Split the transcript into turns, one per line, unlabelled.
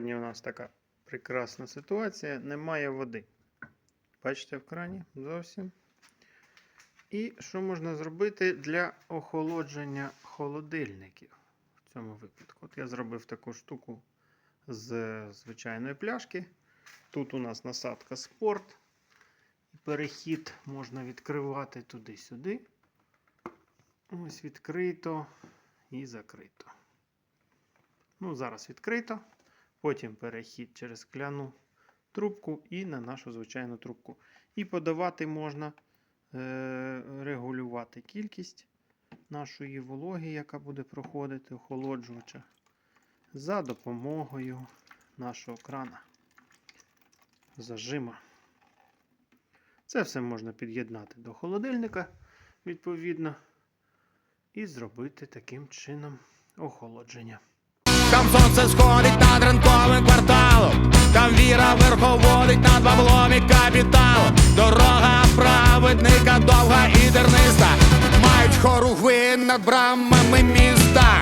нас така прекрасна ситуація. Немає води. Бачите в крані зовсім. І що можна зробити для охолодження холодильників в цьому випадку? От я зробив таку штуку з звичайної пляшки. Тут у нас насадка спорт. Перехід можна відкривати туди-сюди. Ось відкрито і закрито. Ну, зараз відкрито. Потім перехід через скляну трубку і на нашу звичайну трубку. І подавати можна е, регулювати кількість нашої вологи, яка буде проходити охолоджувача, за допомогою нашого крана зажима. Це все можна під'єднати до холодильника, відповідно, і зробити таким чином охолодження.
Там сонце сходить над ранковим кварталом, там віра верховодить над баблом і капіталом. Дорога праведника довга і дерниста, мають хоругви над брамами міста.